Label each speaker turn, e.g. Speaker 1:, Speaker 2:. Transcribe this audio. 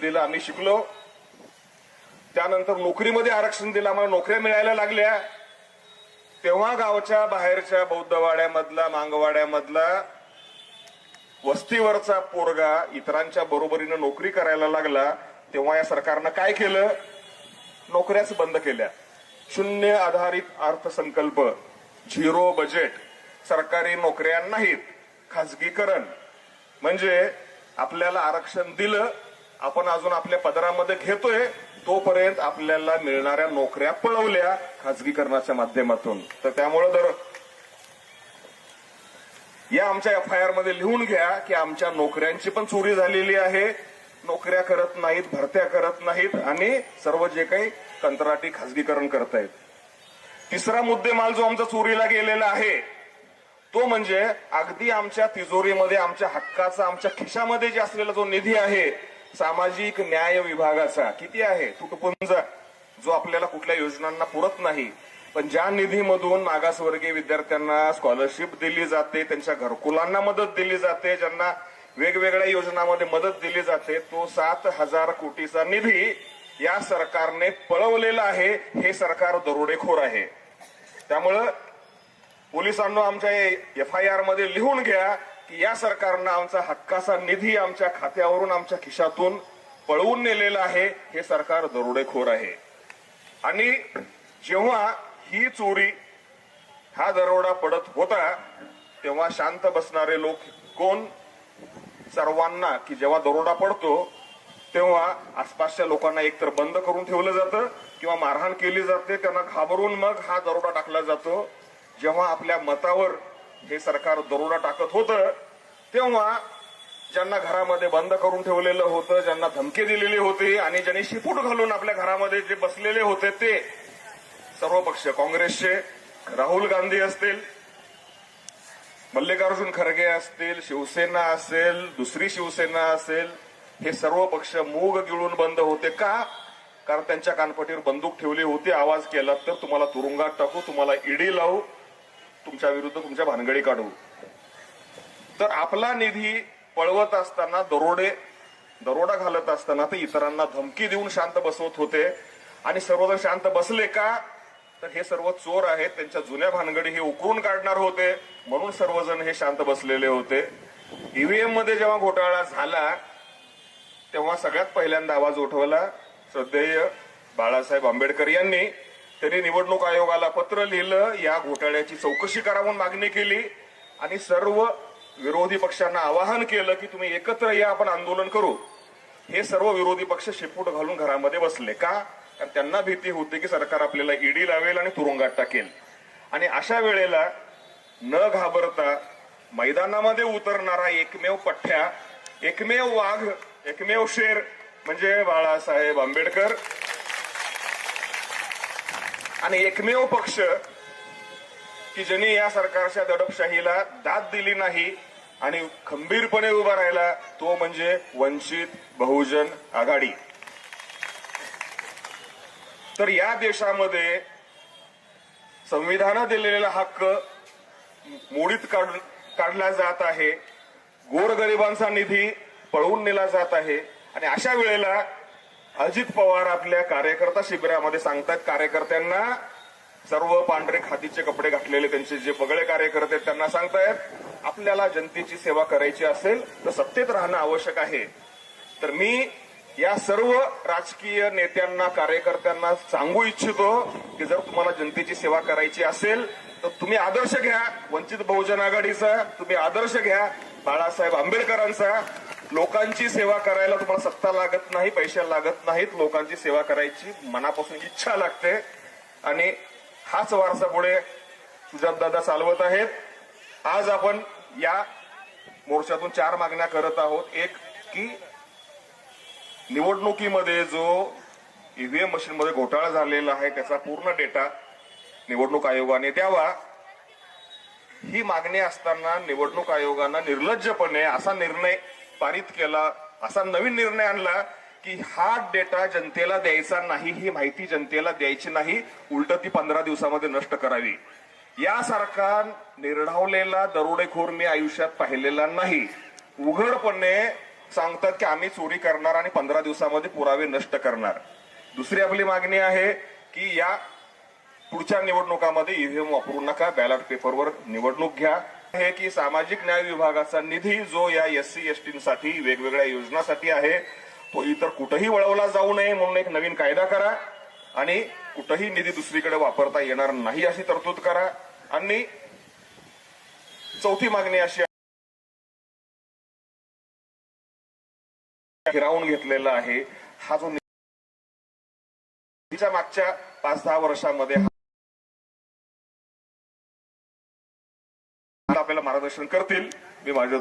Speaker 1: दिलं आम्ही शिकलो. त्यानंतर नोकरीमध्ये आरक्षण दिलं आम्हाला नोकऱ्या मिळायला लागल्या. तेव्हा गावच्या बाहेरच्या बौद्धवाड्यामधला मांगवाड्यामधला वस्तीवरचा पोरगा इतरांच्या बरोबरीनं नोकरी करायला लागला. तेव्हा या सरकारनं काय केलं? नोकऱ्याच बंद केल्या. शून्य आधारित अर्थसंकल्प झिरो बजेट सरकारी नोकऱ्या नाहीत खाजगीकरण. म्हणजे आपल्याला आरक्षण दिलं आपण अजून आपल्या पदरामध्ये घेतोय तोपर्यंत आपल्याला मिळणाऱ्या नोकऱ्या पळवल्या खाजगीकरणाच्या माध्यमातून. तर त्यामुळे जर या आमच्या एफ आय आरमध्ये लिहून घ्या की आमच्या नोकऱ्यांची पण चोरी झालेली आहे. नोकऱ्या करत नाहीत भरत्या करत नाहीत आणि सर्व जे काही कंत्राटी खाजगीकरण करतायत. तिसरा मुद्देमाल जो आमचा चोरीला गेलेला आहे तो म्हणजे अगदी आमच्या तिजोरीमध्ये आमच्या हक्काचा आमच्या खिशामध्ये जे असलेला जो निधी आहे सामाजिक न्याय विभागाचा किती आहे? तुटपुंजा जो आपल्याला कुठल्या योजनांना पुरत नाही. पण ज्या निधीमधून मागासवर्गीय विद्यार्थ्यांना स्कॉलरशिप दिली जाते त्यांच्या घरकुलांना मदत दिली जाते ज्यांना वेगवेगळ्या योजनांमध्ये मदत दिली जाते तो सात हजार कोटीचा निधी या सरकारने पळवलेला आहे. हे सरकार दरोडेखोर आहे. त्यामुळं पोलिसांना आमच्या एफ आय आरमध्ये लिहून घ्या. की या सरकारनं आमचा हक्काचा निधी आमच्या खात्यावरून आमच्या खिशातून पळवून नेलेला आहे हे सरकार दरोडेखोर आहे. आणि जेव्हा ही चोरी हा दरोडा पडत होता तेव्हा शांत बसणारे लोक कोण? सर्वांना की जेव्हा दरोडा पडतो तेव्हा आसपासच्या लोकांना एकतर बंद करून ठेवलं जातं किंवा मारहाण केली जाते त्यांना घाबरून मग हा दरोडा टाकला जातो. जेव्हा आपल्या मतावर हे सरकार दरोडा टाकत होतं तेव्हा ज्यांना घरामध्ये बंद करून ठेवलेलं होतं ज्यांना धमकी दिलेली होती आणि ज्यांनी शिपूट घालून आपल्या घरामध्ये जे बसलेले होते ते सर्व पक्ष काँग्रेसचे राहुल गांधी असतील मल्लिकार्जुन खरगे असतील शिवसेना असेल दुसरी शिवसेना असेल हे सर्व पक्ष मूग गिळून बंद होते का? कारण त्यांच्या कानपटीवर बंदूक ठेवली होती आवाज केला तर तुम्हाला तुरुंगात टाकू तुम्हाला ईडी लावू तुमच्या विरुद्ध तुमच्या भानगडी काढू. तर आपला निधी पळवत असताना दरोडे दरोडा घालत असताना ते इतरांना धमकी देऊन शांत बसवत होते. आणि सर्वजण शांत बसले का? तर हे सर्व चोर आहेत. त्यांच्या जुन्या भानगडी हे उकरून काढणार होते. म्हणून सर्वजण हे शांत बसलेले होते. ईव्हीएममध्ये जेव्हा घोटाळा झाला तेव्हा सगळ्यात पहिल्यांदा आवाज उठवला श्रद्धेय बाळासाहेब आंबेडकर यांनी. त्यांनी निवडणूक आयोगाला पत्र लिहिलं या घोटाळ्याची चौकशी करा म्हणून मागणी केली आणि सर्व विरोधी पक्षांना आवाहन केलं की तुम्ही एकत्र या आपण आंदोलन करू. हे सर्व विरोधी पक्ष शेपूट घालून घरामध्ये बसले का? कारण त्यांना भीती होती की सरकार आपल्याला ईडी लावेल आणि तुरुंगात टाकेल. आणि अशा वेळेला न घाबरता मैदानामध्ये उतरणारा एकमेव पठ्ठ्या एकमेव वाघ एकमेव शेर म्हणजे बाळासाहेब आंबेडकर आणि एकमेव पक्ष की ज्यांनी या सरकारच्या दडपशाहीला दाद दिली नाही आणि खंबीरपणे उभा राहिला तो म्हणजे वंचित बहुजन आघाडी. तर या देशामध्ये संविधानात दिलेला हक्क मोडीत काढून काढला जात आहे. गोरगरिबांचा निधी पळवून नेला जात आहे. आणि अशा वेळेला अजित पवार आपल्या कार्यकर्ता शिबिरामध्ये सांगतात कार्यकर्त्यांना सर्व पांढरे खादीचे कपडे घातलेले त्यांचे जे पगळे कार्यकर्ते आहेत त्यांना सांगतायत आपल्याला जनतेची सेवा करायची असेल तर सत्तेत राहणं आवश्यक आहे. तर मी या सर्व राजकीय नेत्यांना कार्यकर्त्यांना सांगू इच्छितो की जर तुम्हाला जनतेची सेवा करायची असेल तर तुम्ही आदर्श घ्या. वंचित बहुजन आघाडीचा तुम्ही आदर्श घ्या. बाळासाहेब आंबेडकरांचा लोकांची सेवा करायला तुम्हाला सत्ता लागत नाही पैसे लागत नाहीत. लोकांची सेवा करायची मनापासून इच्छा लागते. आणि हाच वारसा पुढे सुजातदादा चालवत आहेत. आज आपण या मोर्चातून चार मागण्या करत आहोत. एक की निवडणुकीमध्ये जो ईव्हीएम मशीनमध्ये घोटाळा झालेला आहे त्याचा पूर्ण डेटा निवडणूक आयोगाने द्यावा. ही मागणी असताना निवडणूक आयोगानं निर्लज्जपणे असा निर्णय पारित केला असा नवीन निर्णय आणला की हा डेटा जनतेला द्यायचा नाही ही माहिती जनतेला द्यायची नाही उलट ती पंधरा दिवसामध्ये नष्ट करावी. यासारखा निर्ढावलेला दरोडेखोर मी आयुष्यात पाहिलेला नाही. उघडपणे सांगतात की आम्ही चोरी करणार आणि पंधरा दिवसामध्ये पुरावे नष्ट करणार. दुसरी आपली मागणी आहे की या पुढच्या निवडणुकामध्ये ईव्हीएम वापरू नका बॅलट पेपरवर निवडणूक घ्या. हे की सामाजिक न्याय विभागाचा निधी जो या एस सी एससाठी वेगवेगळ्या योजनासाठी आहे तो इतर कुठेही वळवला जाऊ नये म्हणून एक नवीन कायदा करा आणि कुठंही निधी दुसरीकडे वापरता येणार नाही अशी तरतूद करा. आणि चौथी मागणी अशी हिरावून घेतलेला आहे. हा जो निधीच्या मागच्या पाच दहा वर्षामध्ये मार्गदर्शन करतील मी माझ्या